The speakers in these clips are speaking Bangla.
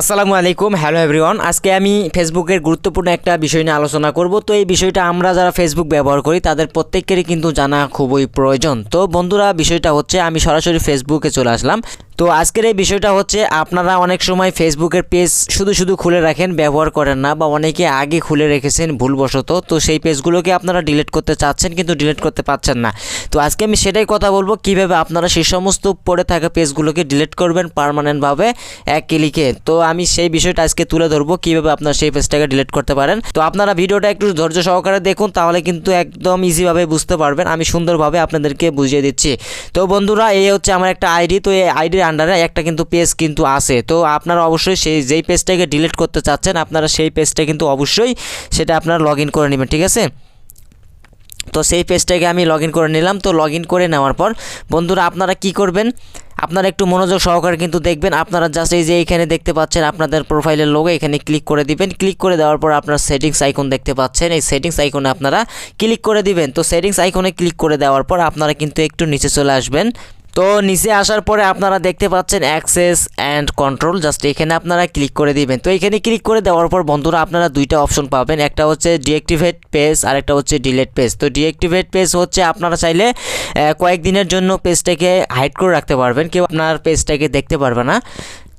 আসসালামু আলাইকুম, হ্যালো এভরিওয়ান। আজকে আমি ফেসবুকের গুরুত্বপূর্ণ একটা বিষয় নিয়ে আলোচনা করব। তো এই বিষয়টা আমরা যারা ফেসবুক ব্যবহার করি, তাদের প্রত্যেকেরই কিন্তু জানা খুবই প্রয়োজন। তো বন্ধুরা, বিষয়টা হচ্ছে, আমি সরাসরি ফেসবুকে চলে আসলাম। তো আজকের এই বিষয়টা হচ্ছে আপনারা অনেক সময় ফেসবুকের পেজ শুধু শুধু খুলে রাখেন, ব্যবহার করেন না বা অনেকে আগে খুলে রেখেছেন ভুলবশত। তো সেই পেজগুলোকে আপনারা ডিলিট করতে চাচ্ছেন কিন্তু ডিলিট করতে পারছেন না। তো আজকে আমি সেটাই কথা বলব, কীভাবে আপনারা সেই সমস্ত পড়ে থাকা পেজগুলোকে ডিলিট করবেন পার্মানেন্টভাবে এক ক্লিকে তো আমি সেই বিষয়টা আজকে তুলে ধরবো, কীভাবে আপনারা সেই পেজটাকে ডিলিট করতে পারেন। তো আপনারা ভিডিওটা একটু ধৈর্য সহকারে দেখুন, তাহলে কিন্তু একদম ইজিভাবে বুঝতে পারবেন। আমি সুন্দরভাবে আপনাদেরকে বুঝিয়ে দিচ্ছি। তো বন্ধুরা, এই হচ্ছে আমার একটা আইডি তো এই আইডির আন্ডারে একটা কিন্তু পেজ কিন্তু আছে। তো আপনারা অবশ্যই সেই, যেই পেজটাকে ডিলিট করতে চাচ্ছেন, আপনারা সেই পেজটা কিন্তু অবশ্যই সেটা আপনারা লগ করে নেবেন, ঠিক আছে? তো সেই পেজটাকে আমি লগ করে নিলাম। তো লগ করে নেওয়ার পর, বন্ধুরা আপনারা কি করবেন? আপনারা একটু মনোযোগ সহকারে কিন্তু দেখবেন। আপনারা জাস্ট এই যে এখানে দেখতে পাচ্ছেন আপনাদের প্রোফাইলের লোগো এখানে ক্লিক করে দিবেন। ক্লিক করে দেওয়ার পর আপনার সেটিংস আইকন দেখতে পাচ্ছেন। এই সেটিংস আইকনে আপনারা ক্লিক করে দিবেন। তো সেটিংস আইকনে ক্লিক করে দেওয়ার পর আপনারা কিন্তু একটু নিচে চলে আসবেন। তো নিচে আসার পরে আপনারা দেখতে পাচ্ছেন অ্যাক্সেস অ্যান্ড কন্ট্রোল, জাস্ট এখানে আপনারা ক্লিক করে দিবেন। তো এখানে ক্লিক করে দেওয়ার পর বন্ধুরা আপনারা দুইটা অপশন পাবেন, একটা হচ্ছে ডিএক্টিভেট পেজ আর একটা হচ্ছে ডিলেট পেজ। তো ডিঅ্যাক্টিভেট পেজ হচ্ছে আপনারা চাইলে কয়েকদিনের জন্য পেজটাকে হাইড করে রাখতে পারবেন, কেউ আপনার পেজটাকে দেখতে পারবে না।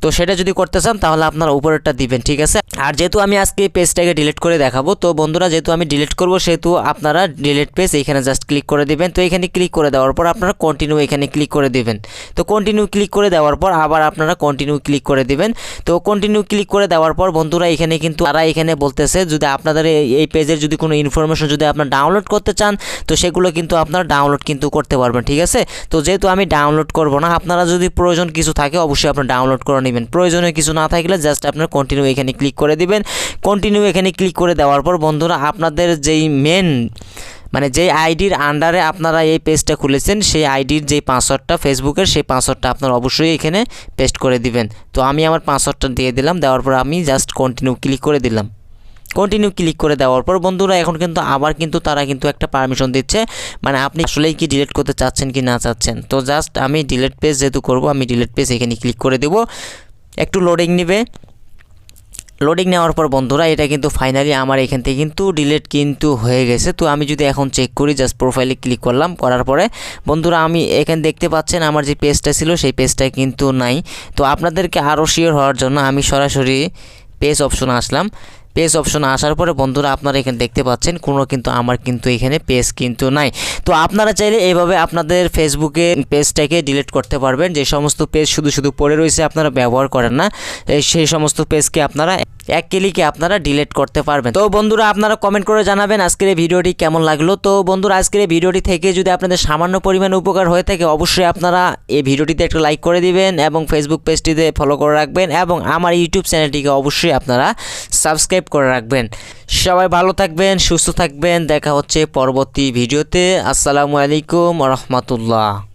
তো সেটা যদি করতে চান, তাহলে আপনারা উপরেরটা দিবেন, ঠিক আছে? আর যেহেতু আমি আজকে এই পেজটাকে ডিলিট করে দেখাবো, তো বন্ধুরা, যেহেতু আমি ডিলিট করব, সেহেতু আপনারা ডিলিট পেজ এখানে জাস্ট ক্লিক করে দিবেন। তো এখানে ক্লিক করে দেওয়ার পর আপনারা কন্টিনিউ এখানে ক্লিক করে দিবেন। তো কন্টিনিউ ক্লিক করে দেওয়ার পর আবার আপনারা কন্টিনিউ ক্লিক করে দিবেন। তো কন্টিনিউ ক্লিক করে দেওয়ার পর বন্ধুরা, এখানে কিন্তু তারা এখানে বলতেছে, যদি আপনাদের এই- পেজের যদি কোনো ইনফরমেশন যদি আপনার ডাউনলোড করতে চান, তো সেগুলো কিন্তু আপনারা ডাউনলোড কিন্তু করতে পারবেন, ঠিক আছে? তো যেহেতু আমি ডাউনলোড করব না, আপনারা যদি প্রয়োজন কিছু থাকে, অবশ্যই আপনারা ডাউনলোড করে নেবেন। প্রয়োজনীয় কিছু না থাকলে জাস্ট আপনার কন্টিনিউ এখানে ক্লিক করে দিবেন। কন্টিনিউ এখানে ক্লিক করে দেওয়ার পর বন্ধুরা আপনাদের যেই মেন মানে যেই আইডির আন্ডারে আপনারা এই পেজটা খুলেছেন, সেই আইডির যে পাসওয়ার্ডটা ফেসবুকের সেই পাসওয়ার্ডটা আপনার অবশ্যই এখানে পেস্ট করে দিবেন। তো আমি আমার পাসওয়ার্ডটা দিয়ে দিলাম, দেওয়ার পর আমি জাস্ট কন্টিনিউ ক্লিক করে দিলাম। কন্টিনিউ ক্লিক করে দেওয়ার পর, বন্ধুরা, এখন কিন্তু আবার কিন্তু তারা কিন্তু একটা পারমিশন দিচ্ছে। মানে আপনি আসলেই কি ডিলিট করতে চাচ্ছেন কি না চাচ্ছেন? তো জাস্ট আমি ডিলিট পেজ যেহেতু করব, আমি ডিলিট পেজ এখানে ক্লিক করে দেব। একটু লোডিং নেবে। লোডিং নেওয়ার পর, বন্ধুরা, এটা কিন্তু ফাইনালি আমার এখান থেকে কিন্তু ডিলিট কিন্তু হয়ে গেছে। তো আমি যদি এখন চেক করি জাস্ট প্রোফাইলে ক্লিক করলাম, করার পরে, বন্ধুরা, আমি এখানে দেখতে পাচ্ছেন আমার যে পেজটা ছিল, সেই পেজটা কিন্তু নাই। তো আপনাদেরকে আরও শিওর হওয়ার জন্য আমি সরাসরি পেজ অপশন আসলাম। পেজ অপশন আসার পরে বন্ধুরা আপনারা এখানে দেখতে পাচ্ছেন, কোনো কিন্তু আমার কিন্তু এখানে পেজ কিন্তু নাই। তো আপনারা চাইলে এইভাবে আপনাদের ফেসবুকে পেজটাকে ডিলিট করতে পারবেন। যে সমস্ত পেজ শুধু শুধু পড়ে রয়েছে, আপনারা ব্যবহার করেন না। সেই সমস্ত পেজকে আপনারা এক ক্লিকে আপনারা ডিলিট করতে পারবেন। তো বন্ধুরা, আপনারা কমেন্ট করে জানাবেন আজকের এই ভিডিওটি কেমন লাগল। তো বন্ধুরা, আজকের এই ভিডিওটি থেকে যদি আপনাদের সামান্য পরিমাণ উপকার হয়ে থাকে, অবশ্যই আপনারা এই ভিডিওটিতে একটা লাইক করে দিবেন এবং ফেসবুক পেজটিতে ফলো করে রাখবেন এবং আমার ইউটিউব চ্যানেলটিকে অবশ্যই আপনারা সাবস্ক্রাইব করে রাখবেন। সবাই ভালো থাকবেন, সুস্থ থাকবেন। দেখা হচ্ছে পরবর্তী ভিডিওতে। আসসালামু আলাইকুম রহমতুল্লাহ।